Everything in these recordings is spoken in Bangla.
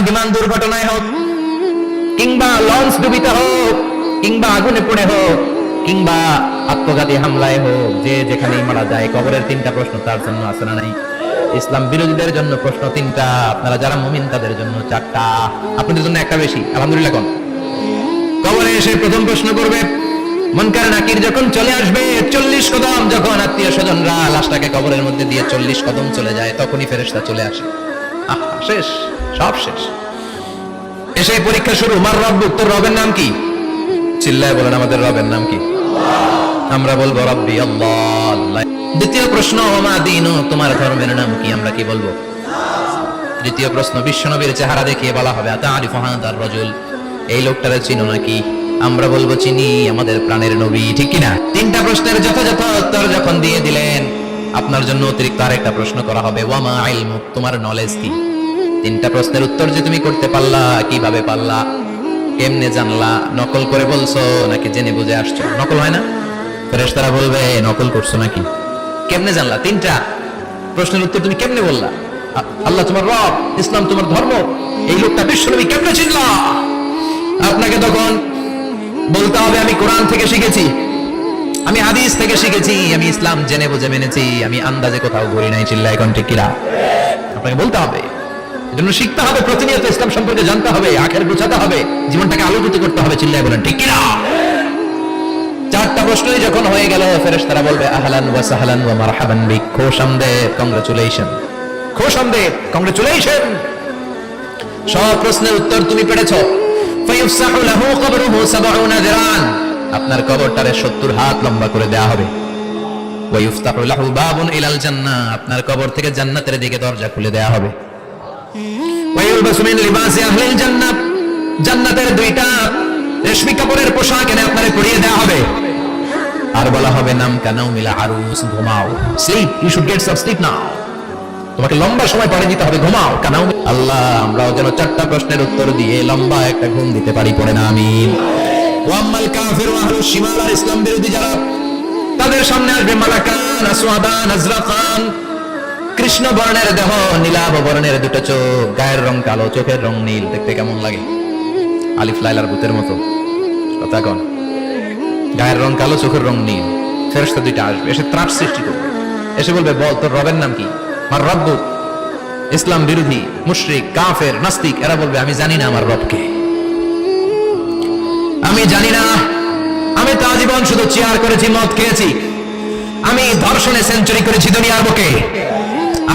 বিমান দুর্ঘটনায় হোক, কিংবা লঞ্চ ডুবিতে হোক, কিংবা আগুনে পড়ে হোক, কিংবা আত্মঘাতী হামলায় হোক, যে যেখানেই মারা যায়, কবরের তিনটা প্রশ্ন তার জন্য না নাই? ইসলাম বিরোধীদের জন্য প্রশ্ন তিনটা, আপনারা যারা মুমিন, তাদের জন্য চারটা। আপনাদের জন্য একটা বেশি, আলহামদুলিল্লাহ কোন? কবরে এসে প্রথম প্রশ্ন করবে, মনকার নাকির যখন চলে আসবে, চল্লিশ কদম, যখন আত্মীয় স্বজনরা লাশটাকে কবরের মধ্যে দিয়ে চল্লিশ কদম চলে যায়, তখনই ফেরেশতা চলে আসে। আহ, শেষ। সব শেষ। এসে পরীক্ষা শুরু। মার রব তোর রবের নাম কি? চিল্লায় বলেন, আমাদের রবের নাম কি? আমরা বলব, রব্বি আল্লাহ। দ্বিতীয় প্রশ্ন, ওমা দিন? তোমার ধর্মের নাম কি? আমরা কি বলব? তৃতীয় প্রশ্ন, বিশ্বনবীর চেহারা দেখিয়ে বলা হবে, আতা আরিফ হাদার রজুল। এই লোকটারে চিনো নাকি? আমরা বলব, চিনি, আমাদের প্রাণের নবী। ঠিক কিনা? তিনটা প্রশ্নের যথাযথ উত্তর যখন দিয়ে দিলেন, আপনার জন্য অতিরিক্ত আরেকটা প্রশ্ন করা হবে, ওয়ামা ইলমুক? তোমার নলেজ কি? তিনটা প্রশ্নের উত্তর যে তুমি করতে পারলা, কীভাবে পারলা, কেমনে জানলা, নকল করে বলছো নাকি জেনে বুঝে আসছো? নকল হয় না? ফেরেশতারা বলবে নকল করছ নাকি? কেমনে জানলা? তিনটা প্রশ্নের উত্তর তুমি কেমনে বললা? আল্লাহ তোমার রব, ইসলাম তোমার ধর্ম, এই লোকটা বিশ্বনবী কেমনে চিনলা? আপনাকে তখন বলতে হবে, আমি কোরআন থেকে শিখেছি, আমি হাদিস থেকে শিখেছি, আমি ইসলাম জেনে বুঝে মেনেছি, আমি আন্দাজে কোথাও ঘুরি নাই চিল্লা এখন ঠিক কিরা। আপনাকে বলতে হবে এজন্য শিখতে হবে, প্রতিনিয়ত ইসলাম সম্পর্কে জানতে হবে, আখের গুছাতে হবে, জীবনটাকে আলোকিত করতে হবে, চিল্লায় বলেন, ঠিক কিনা? চারটা প্রশ্নই যখন হয়ে গেল, ফেরেশতারা বলবে, আহলান ওয়া সাহলান ওয়া মারহাবান সব প্রশ্নের উত্তর তুমি পেরেছ। ফায়ুফসাহু লাহু কবরুহু 70 দিরান। আপনার কবরটারে 70 হাত লম্বা করে দেয়া হবে। ওয়ায়ুফতাহু লাহু বাবুন ইলাল জান্নাহ। আপনার কবর থেকে জান্নাতের দিকে দরজা খুলে দেয়া হবে। জান্নাতের দুইটা রেশমি কাপড়ের পোশাক এনে আপনারে পরিয়ে দেয়া হবে। আর বলা হবে, নাম কানাও মিলা আরুস, ঘুমাও। Sleep you should get some sleep now তোমাকে লম্বা সময় পরে দিতে হবে, ঘুমাও কানাও আল্লাহ, আমরাও যেন চারটা প্রশ্নের উত্তর দিয়ে লম্বা একটা ঘুম দিতে পারি, পড়ে না, আমিন। ওয়াম্মাল কাফির ওয়া আহলুশ শিমাল আর ইসলাম বিরোধী যারা, তাদের সামনে আসবে মালাকান, আসওয়াদান, আজরাকান। কৃষ্ণ বর্ণের দেহ নীলাভ বর্ণের দুটো চোখ, গায়ের রং কালো, চোখের রং নীল। দেখতে কেমন লাগে? আলিফ লাইলার ভূতের মতো। কথা কন। গায়ের রং কালো, চোখের রং নীল। ফেরস্তা দুইটা আসবে, এসে ত্রাস সৃষ্টি করবে। এসে বলবে, বল, তোর রবের নাম কি? আমার রব্বু। ইসলাম বিরোধী, মুশরিক, কাফের, নাস্তিক, এরা বলবে, আমি জানি না আমার রবকে। আমি জানি না। আমি তো আজীবন শুধু চেয়ার করেছি, মদ খেয়েছি। আমি ধর্ষণে সেঞ্চুরি করেছি দুনিয়ার বুকে।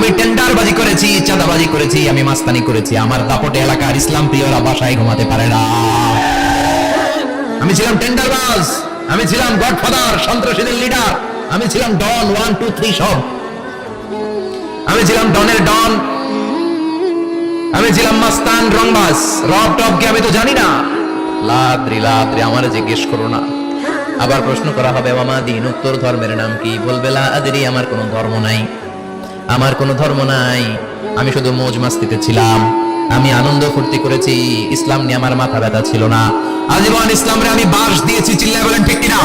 আমি টেন্ডারবাজি করেছি, চাঁদাবাজি করেছি, আমি মাস্তানি করেছি। আমার দাপটে এলাকার ইসলাম প্রিয়রা বাসায় ঘুমাতে পারে না। আমি ছিলাম টেন্ডারবাজ, আমি ছিলাম গডফাদার, সন্ত্রাসীদের লিডার। আমি ছিলাম ডন, ওয়ান, টু, থ্রি, সব। আমি ছিলাম ডনের ডন। আমি ছিলাম মাস্তান রংবাজ, রব টবকে আমি তো জানি না। লাদ্রি লাদ্রি, আমার জিজ্ঞেস করো না। আবার প্রশ্ন করা হবে মামা দিন, উত্তর ধর্মের নাম কি? বলবে লা আদরি আমার কোনো ধর্ম নাই। আমার কোনো ধর্ম নাই। আমি শুধু মৌজ মাস্তিতে ছিলাম। আমি আনন্দ ফুর্তি করেছি। ইসলাম নিয়ে আমার মাথা ব্যথা ছিল না। আজীবন ইসলামরে আমি বাস দিয়েছি, চিল্লায় বলেন ঠিক কিনা?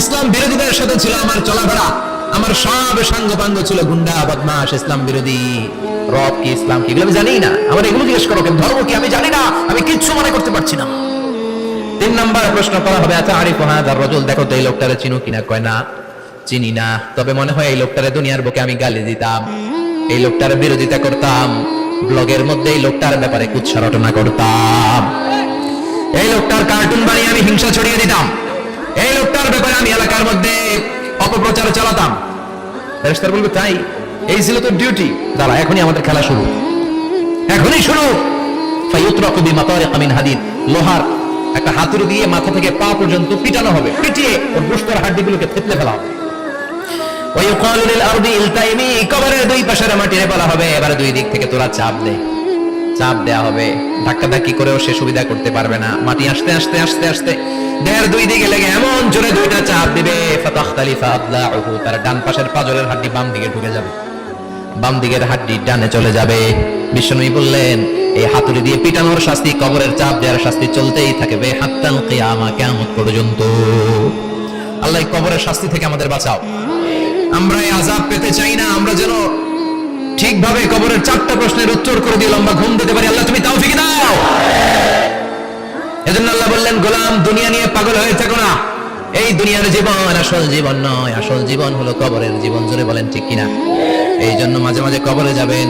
ইসলাম বিরোধীদের সাথে ছিল আমার চলাফেরা। আমার সব সাঙ্গ পাঙ্গ ছিল গুন্ডা বদমাস ইসলাম বিরোধী। রব কি, ইসলাম কি আমি জানি না। আমার এগুলো জিজ্ঞেস করো ধর্ম কি, আমি জানি না। আমি কিচ্ছু মনে করতে পারছি না। তিন নাম্বার প্রশ্ন করা হবে আচ্ছা আরিফ হাজার রজল, দেখো তো এই লোকটারে চিনো কিনা, কয় না? চিনি না। তবে মনে হয় এই লোকটারে দুনিয়ার বুকে আমি গালি দিতাম। এই লোকটার বিরোধিতা করতাম। ব্লগের মধ্যে এই লোকটার ব্যাপারে কুৎসা রটনা করতাম। এই লোকটার কার্টুন বানিয়ে আমি হিংসা ছড়িয়ে দিতাম। এই লোকটার ব্যাপারে আমি এলাকার মধ্যে অপপ্রচার চালাতাম। ফেরেশতারা বলবে, তাই? এই ছিল তোর ডিউটি দাঁড়া, এখনই আমাদের খেলা শুরু। এখনই শুরু! ফাইউতরাকু বিমাতারিক মিন হাদিদ লোহার একটা হাতুড়ি দিয়ে মাথা থেকে পা পর্যন্ত পিটানো হবে। পিটিয়ে ওর বুস্তর হাড্ডিগুলোকে থেতলে ফেলা হবে। থেকে হাড্ডি বাম দিকে ঢুকে যাবে। বাম দিকের হাড্ডি ডানে চলে যাবে। বিষ্ণুই বললেন, এই হাতুড়ি দিয়ে পিটানোর শাস্তি কবরের চাপ দেওয়ার শাস্তি চলতেই থাকবে। হাত্তাল কিয়ামা, কিয়ামত পর্যন্ত। আল্লাহ কবরের শাস্তি থেকে আমাদের বাঁচাও। আমরা এই আযাব পেতে চাই না, আমরা যেন ঠিকভাবে কবরের চারটা প্রশ্নের উত্তর করে দিয়ে লম্বা ঘুম দিতে পারি। আল্লাহ, তুমি তাও ফিকে দাও। এজন্য আল্লাহ বললেন, গোলাম, দুনিয়া নিয়ে পাগল হয়ে থাকো না। এই দুনিয়ার জীবন আসল জীবন নয়। আসল জীবন হলো কবরের জীবন। জুড়ে বলেন, ঠিক কিনা? এই জন্য মাঝে মাঝে কবরে যাবেন,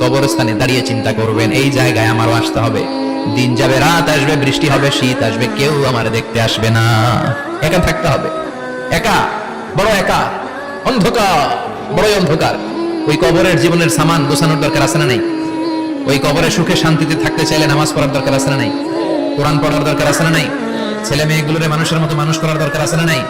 কবরস্থানে দাঁড়িয়ে চিন্তা করবেন, এই জায়গায় আমারও আসতে হবে। দিন যাবে, রাত আসবে, বৃষ্টি হবে, শীত আসবে, কেউ আমার দেখতে আসবে না। একা থাকতে হবে। একা, বড় একা। অন্ধকার, বড়ই অন্ধকার। ওই কবরের জীবনের সামান গোছানোর দরকার আছে না নাই? ওই কবরের সুখে শান্তিতে থাকতে চাইলে নামাজ পড়ার দরকার আছে না নাই? কোরআন পড়ার দরকার আছে না নাই? ছেলে মেয়েগুলোরে মানুষের মতো মানুষ করার দরকার আছে না নাই?